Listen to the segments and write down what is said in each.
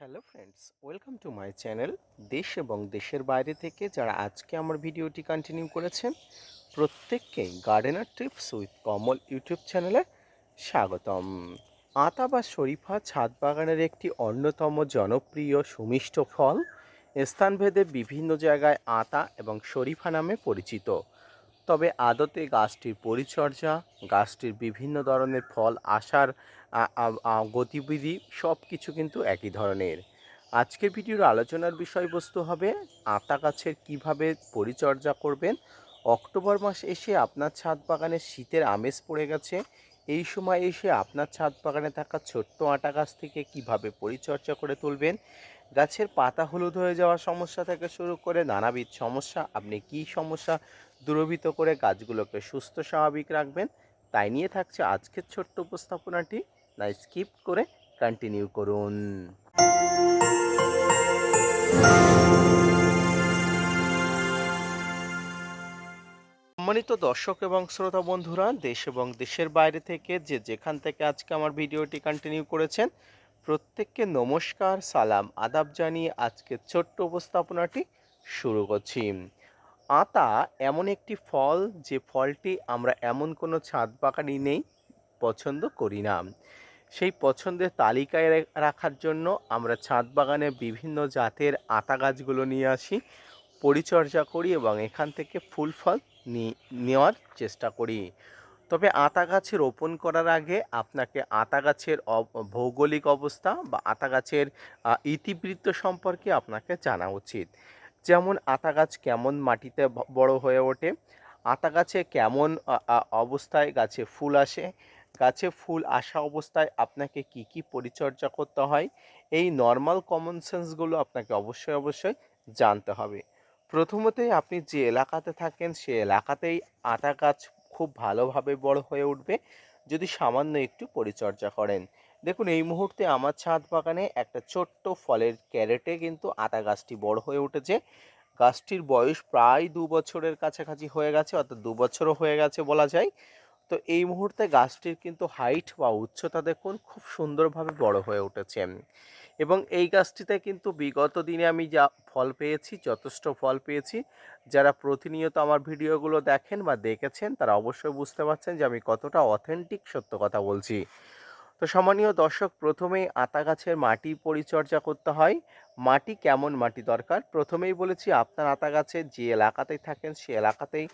Hello friends welcome to my channel দেশ এবং দেশের বাইরে থেকে যারা আজকে আমার ভিডিওটি কন্টিনিউ করেছেন প্রত্যেককেই gardener trips with Kamal YouTube চ্যানেলে স্বাগতম। আতা বা শরীফা ছাদ বাগানের একটি অন্যতম জনপ্রিয় সুমিষ্ট ফল স্থানভেদে বিভিন্ন জায়গায় আতা এবং শরীফা নামে পরিচিত। তবে আদতে গাছটির পরিচর্যা, গাছটির বিভিন্ন ধরনের ফল আসার গতিবিধি সব কিছু কিন্তু একই ধরনের। আজকের ভিডিওর আলোচনার বিষয়বস্তু হবে আতা গাছের কীভাবে পরিচর্যা করবেন। অক্টোবর মাস এসে আপনার ছাদ বাগানে শীতের আমেজ পড়ে গেছে। এই সময় এসে আপনার ছাদ বাগানে থাকা ছোট্ট আটা গাছ থেকে কীভাবে পরিচর্যা করে তুলবেন, গাছের পাতা হলুদ হয়ে যাওয়ার সমস্যা থেকে শুরু করে নানাবিধ সমস্যা, আপনি কী সমস্যা দূরভীত করে গাছগুলোকে সুস্থ, স্বাভাবিক রাখবেন, তাই নিয়ে থাকছে আজকের ছোট্ট উপস্থাপনাটি। না স্কিপ করে কন্টিনিউ করুন। সম্মানিত দর্শক এবং শ্রোতা বন্ধুরা, দেশ এবং দেশের বাইরে থেকে যে যেখান থেকে আজকে আমার ভিডিওটি কন্টিনিউ করেছেন, প্রত্যেককে নমস্কার, সালাম, আদাব জানিয়ে আজকে ছোট্ট উপস্থাপনাটি শুরু করছি। আতা এমন একটি ফল যে ফলটি আমরা এমন কোনো ছাদ বাগানই নেই, পছন্দ করি না। সেই পছন্দের তালিকায় রাখার জন্য আমরা ছাদ বাগানে বিভিন্ন জাতের আতা গাছগুলো নিয়ে আসি, পরিচর্যা করি এবং এখান থেকে ফুল ফল নেওয়ার চেষ্টা করি। তবে আতা গাছে রোপণ করার আগে আপনাকে আতা গাছের ভৌগোলিক অবস্থা বা আতা গাছের ইতিবৃত্ত সম্পর্কে আপনাকে জানা উচিত। যেমন আতা গাছ কেমন মাটিতে বড় হয়ে ওঠে, আতা গাছে কেমন অবস্থায় গাছে ফুল আসে গাছে ফুল আসা অবস্থায় আপনাকে কি কি পরিচর্যা করতে হয়? এই নর্মাল কমন সেন্সগুলো আপনাকে অবশ্যই অবশ্যই জানতে হবে। প্রথমতেই আপনি যে এলাকাতে থাকেন, সে এলাকাতেই আতা গাছ খুব ভালোভাবে বড় হয়ে উঠবে। যদি সামান্য একটু পরিচর্যা করেন। দেখুন, এই মুহূর্তে আমার ছাদ বাগানে একটা ছোট্ট ফলের ক্যারেটে কিন্তু আতা গাছটি বড় হয়ে উঠেছে। গাছটির বয়স প্রায় দু বছরের কাছাকাছি হয়ে গেছে, অর্থাৎ দু বছরও হয়ে গেছে বলা যায়। তো এই মুহূর্তে গাছটির কিন্তু হাইট বা উচ্চতা দেখুন খুব সুন্দরভাবে বড় হয়ে উঠেছে। এবং এই গাছটিতে কিন্তু বিগত দিনে আমি যা ফল পেয়েছি, যথেষ্ট ফল পেয়েছি। যারা প্রতিনিয়ত আমার ভিডিওগুলো দেখেন বা দেখেছেন, তারা অবশ্যই বুঝতে পারছেন যে আমি কতটা অথেন্টিক সত্য কথা বলছি। তো সম্মানীয় দর্শক, প্রথমেই আতা গাছের মাটি পরিচর্যা করতে হয়। মাটি কেমন মাটি দরকার? প্রথমেই বলেছি, আপনার আতা গাছের যে এলাকাতেই থাকেন, সে এলাকাতেই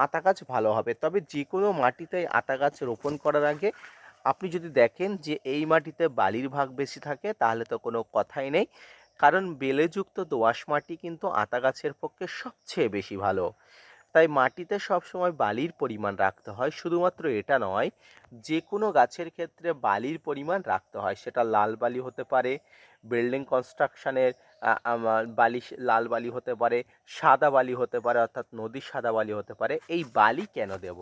আতা গাছ ভালো হবে। তবে যে কোনো মাটিতে আতা গাছ রোপণ করার আগে আপনি যদি দেখেন যে এই মাটিতে বালির ভাগ বেশি থাকে, তাহলে তো কোনো কথাই নেই। কারণ বেলেযুক্ত দোআঁশ মাটি কিন্তু আতা গাছের পক্ষে সবচেয়ে বেশি ভালো। তাই মাটিতে সবসময় বালির পরিমাণ রাখতে হয়। শুধুমাত্র এটা নয় যে কোনো গাছের ক্ষেত্রে বালির পরিমাণ রাখতে হয়। সেটা লাল বালি হতে পারে বিল্ডিং কনস্ট্রাকশানের বালি লাল বালি হতে পারে, সাদা বালি হতে পারে, অর্থাৎ নদীর সাদা বালি হতে পারে। এই বালি কেন দেব?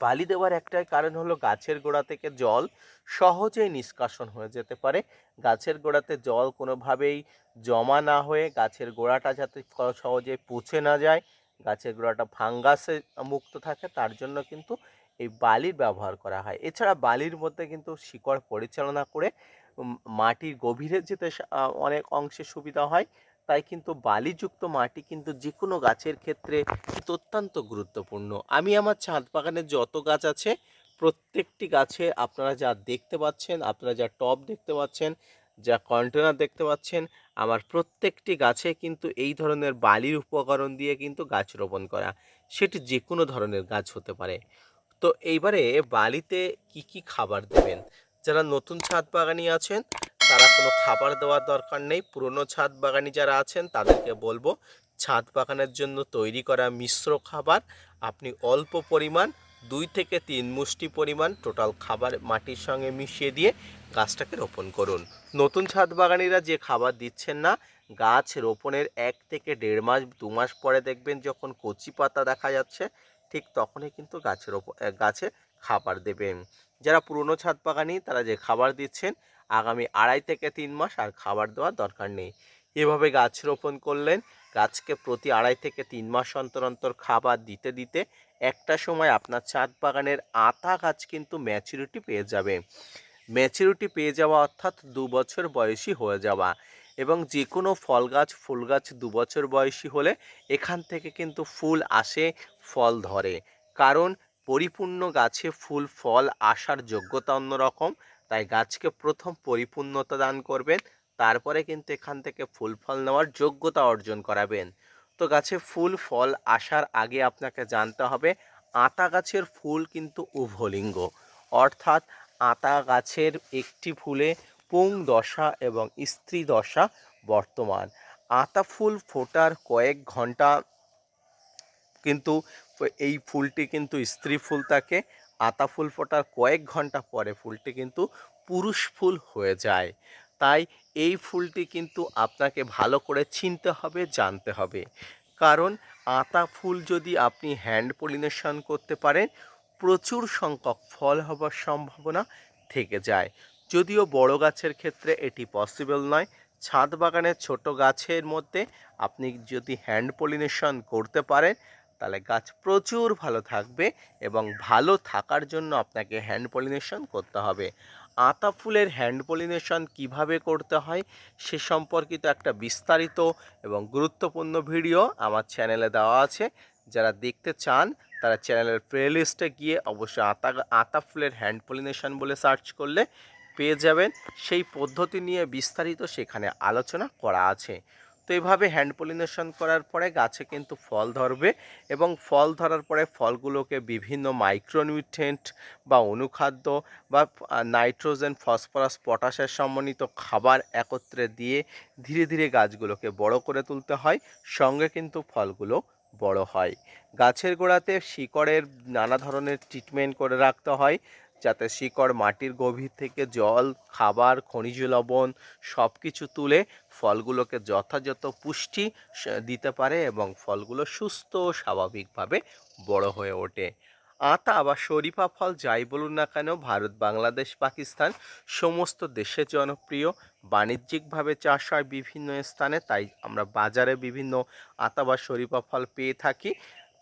বালি দেওয়ার একটাই কারণ হলো গাছের গোড়া থেকে জল সহজেই নিষ্কাশন হয়ে যেতে পারে। গাছের গোড়াতে জল কোনোভাবেই জমা না হয়ে গাছের গোড়াটা যাতে সহজে পচে না যায় গাছের গোড়াটা ফাঙ্গাসে মুক্ত থাকে, তার জন্য কিন্তু এই বালির ব্যবহার করা হয়। এছাড়া বালির মধ্যে কিন্তু শিকড় পরিচালনা করে মাটির গভীরে যেতে অনেক অংশে সুবিধা হয়। তাই কিন্তু বালিযুক্ত মাটি কিন্তু যে কোনো গাছের ক্ষেত্রে অত্যন্ত গুরুত্বপূর্ণ। আমি আমার ছাদ বাগানে যত গাছ আছে, প্রত্যেকটি গাছে আপনারা যা দেখতে পাচ্ছেন, আপনারা যা টব দেখতে পাচ্ছেন যা কন্টেনার দেখতে পাচ্ছেন, আমার প্রত্যেকটি গাছে কিন্তু এই ধরনের বালির উপকরণ দিয়ে কিন্তু গাছ রোপণ করা। সেটি যে কোনো ধরনের গাছ হতে পারে। তো এইবারে বালিতে কি কি খাবার দেবেন? যারা নতুন ছাদ বাগানি আছেন, তারা কোনো খাবার দেওয়ার দরকার নেই। পুরনো ছাদ বাগানি যারা আছেন, তাদেরকে বলব, ছাদ বাগানের জন্য তৈরি করা মিশ্র খাবার, আপনি অল্প পরিমাণ দুই থেকে তিন মুষ্টি পরিমাণ টোটাল খাবার মাটির সঙ্গে মিশিয়ে দিয়ে গাছটাকে রোপণ করুন। নতুন ছাদ বাগানিরা যে খাবার দিচ্ছেন না, গাছ রোপণের এক থেকে দেড় মাস, দু মাস পরে দেখবেন যখন কচি পাতা দেখা যাচ্ছে, ঠিক তখনই কিন্তু গাছের গাছে খাবার দেবেন। যারা পুরনো ছাদ বাগানি তারা যে খাবার দিচ্ছেন, আগামী আড়াই থেকে তিন মাস আর খাবার দেওয়ার দরকার নেই। এভাবে গাছ রোপণ করলেন, গাছকে প্রতি আড়াই থেকে তিন মাস অন্তর অন্তর খাবার দিতে দিতে একটা সময় আপনার ছাদ বাগানের আতা গাছ কিন্তু ম্যাচুরিটি পেয়ে যাবে। ম্যাচুরিটি পেয়ে যাওয়া অর্থাৎ দু বছর বয়সী হয়ে যাওয়া এবং যে কোনো ফল গাছ, ফুল গাছ দু বছর বয়সী হলে এখান থেকে কিন্তু ফুল আসে, ফল ধরে। কারণ পরিপূর্ণ গাছে ফুল, ফল আসার যোগ্যতা অন্যরকম, তাই গাছকে প্রথম পরিপূর্ণতা দান করবেন, তারপরে কিন্তু এখান থেকে ফুল, ফল নেওয়ার যোগ্যতা অর্জন করাবেন। গাছে ফুল, ফল আসার আগে আপনাকে জানতে হবে, আতা গাছের ফুল কিন্তু উভলিঙ্গ। অর্থাৎ আতা গাছের একটি ফুলে পুং দশা এবং স্ত্রী দশা বর্তমান। আতা ফুল ফোটার কয়েক ঘণ্টা কিন্তু এই ফুলটি কিন্তু স্ত্রী ফুল থাকে, আতা ফুল ফোটার কয়েক ঘণ্টা পরে ফুলটি কিন্তু পুরুষ ফুল হয়ে যায়। তাই এই ফুলটি কিন্তু আপনাকে ভালো করে চিনতে হবে, জানতে হবে। কারণ আতা ফুল যদি আপনি হ্যান্ড পলিনেশন করতে পারেন, প্রচুর সংখ্যক ফল হবার সম্ভাবনা থেকে যায়। যদিও বড় গাছের ক্ষেত্রে এটি পসিবল নয়। ছাদ বাগানের ছোট গাছের মধ্যে আপনি যদি হ্যান্ড পলিনেশন করতে পারেন, তাহলে গাছ প্রচুর ভালো থাকবে এবং ভালো থাকার জন্য আপনাকে হ্যান্ড পলিনেশন করতে হবে। আতা ফুলের হ্যান্ড পলিনেশন কীভাবে করতে হয় সে সম্পর্কিত একটা বিস্তারিত এবং গুরুত্বপূর্ণ ভিডিও আমার চ্যানেলে দেওয়া আছে। যারা দেখতে চান, তারা চ্যানেলের প্লেলিস্টে গিয়ে অবশ্যই আতা আতা ফুলের হ্যান্ড পলিনেশন বলে সার্চ করলে পেয়ে যাবেন। সেই পদ্ধতি নিয়ে বিস্তারিত সেখানে আলোচনা করা আছে। তো এইভাবে হ্যান্ড পলিনেশন করার পরে গাছে কিন্তু ফল ধরবে এবং ফল ধরার পরে ফলগুলোকে বিভিন্ন মাইক্রোনিউট্রেন্ট বা অনুখাদ্য বা নাইট্রোজেন ফসফরাস পটাশের সমন্বিত খাবার একত্রে দিয়ে ধীরে ধীরে গাছগুলোকে বড় করে তুলতে হয়। সঙ্গে কিন্তু ফলগুলো বড় হয়। গাছের গোড়াতে শিকড়ের নানা ধরনের ট্রিটমেন্ট করে রাখতে হয়। যাতে শিকড় মাটির গভীর থেকে জল, খাবার, খনিজ লবণ সব কিছু তুলে ফলগুলোকে যথাযথ পুষ্টি দিতে পারে এবং ফলগুলো সুস্থ স্বাভাবিকভাবে বড় হয়ে ওঠে। আতা বা শরীফা ফল যাই বলুন না কেন, ভারত, বাংলাদেশ, পাকিস্তান সমস্ত দেশে জনপ্রিয়। বাণিজ্যিকভাবে চাষ হয় বিভিন্ন স্থানে, তাই আমরা বাজারে বিভিন্ন আতা বা শরীফা ফল পেয়ে থাকি।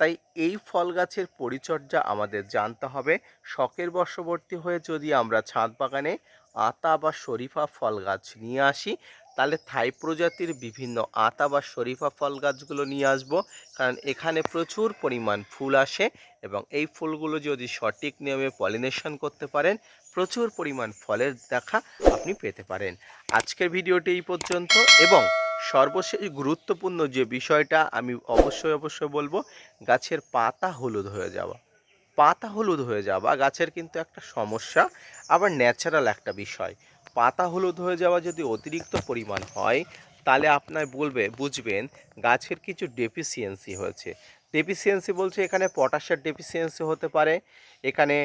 তাই এই ফল গাছের পরিচর্যা আমাদের জানতে হবে। শখের বশবর্তী হয়ে যদি আমরা ছাদ বাগানে আতা বা শরীফা ফল গাছ নিয়ে আসি, তাহলে থাই প্রজাতির বিভিন্ন আতা বা শরীফা ফল গাছগুলো নিয়ে আসব। কারণ এখানে প্রচুর পরিমাণ ফুল আসে এবং এই ফুলগুলো যদি সঠিক নিয়মে পলিনেশন করতে পারেন, প্রচুর পরিমাণ ফলের দেখা আপনি পেতে পারেন। আজকের ভিডিওটি এই পর্যন্ত এবং সর্বশেষ গুরুত্বপূর্ণ যে বিষয়টা আমি অবশ্যই অবশ্যই বলব, গাছের পাতা হলুদ হয়ে যাওয়া। পাতা হলুদ হয়ে যাওয়া গাছের কিন্তু একটা সমস্যা, আবার ন্যাচারাল একটা বিষয়। পাতা হলুদ হয়ে যাওয়া যদি অতিরিক্ত পরিমাণ হয়, তাহলে আপনার বলবে, বুঝবেন গাছের কিছু ডেফিসিয়েন্সি হয়েছে। ডেফিসিয়েন্সি বলছে, এখানে পটাশের ডেফিসিয়েন্সি হতে পারে, এখানে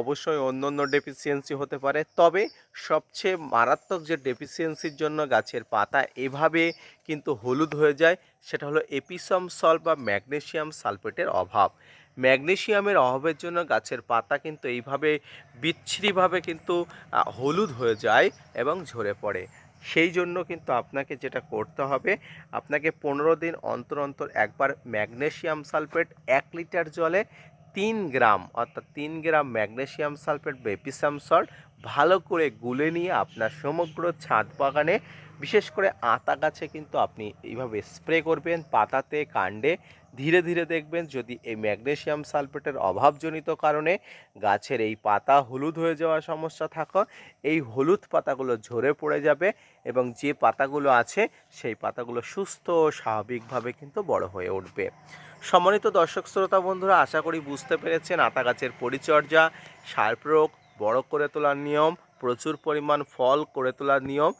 অবশ্যই অন্য অন্য ডেফিসিয়েন্সি হতে পারে। তবে সবচেয়ে মারাত্মক যে ডেফিসিয়েন্সির জন্য গাছের পাতা এভাবে কিন্তু হলুদ হয়ে যায়, সেটা হলো এপিসম সল বা ম্যাগনেশিয়াম সালফেটের অভাব। ম্যাগনেশিয়ামের অভাবের জন্য গাছের পাতা কিন্তু এইভাবে বিচ্ছিরিভাবে কিন্তু হলুদ হয়ে যায় এবং ঝরে পড়ে। সেই জন্য কিন্তু আপনাকে যেটা করতে হবে, আপনাকে পনেরো দিন অন্তর অন্তর একবার ম্যাগনেশিয়াম সালফেট এক লিটার জলে তিন গ্রাম, অর্থাৎ তিন গ্রাম ম্যাগনেশিয়াম সালফেট বেপিসাম সল্ট ভালো করে গুলে নিয়ে আপনার সমগ্র ছাদ বাগানে, বিশেষ করে আতা গাছে কিন্তু আপনি এইভাবে স্প্রে করবেন, পাতাতে, কাণ্ডে ধীরে ধীরে দেখবেন যদি এই ম্যাগনেশিয়াম সালফেটের অভাবজনিত কারণে গাছের এই পাতা হলুদ হয়ে যাওয়ার সমস্যা থাকা, এই হলুদ পাতাগুলো ঝরে পড়ে যাবে এবং যে পাতাগুলো আছে সেই পাতাগুলো সুস্থ ও স্বাভাবিকভাবে কিন্তু বড় হয়ে উঠবে। সম্মানিত দর্শক শ্রোতা বন্ধুরা, আশা করি বুঝতে পেরেছেন আতা গাছের পরিচর্যা, সার প্রয়োগ, বড় করে তোলার নিয়ম, প্রচুর পরিমাণ ফল করে তোলার নিয়ম।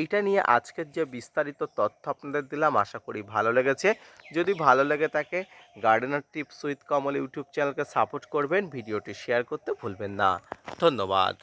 এইটা নিয়ে আজকের যে বিস্তারিত তথ্য আপনাদের দিলাম, আশা করি ভালো লেগেছে। যদি ভালো লেগে থাকে gardener tips with Kamal YouTube চ্যানেলকে সাপোর্ট করবেন, ভিডিওটি শেয়ার করতে ভুলবেন না। ধন্যবাদ।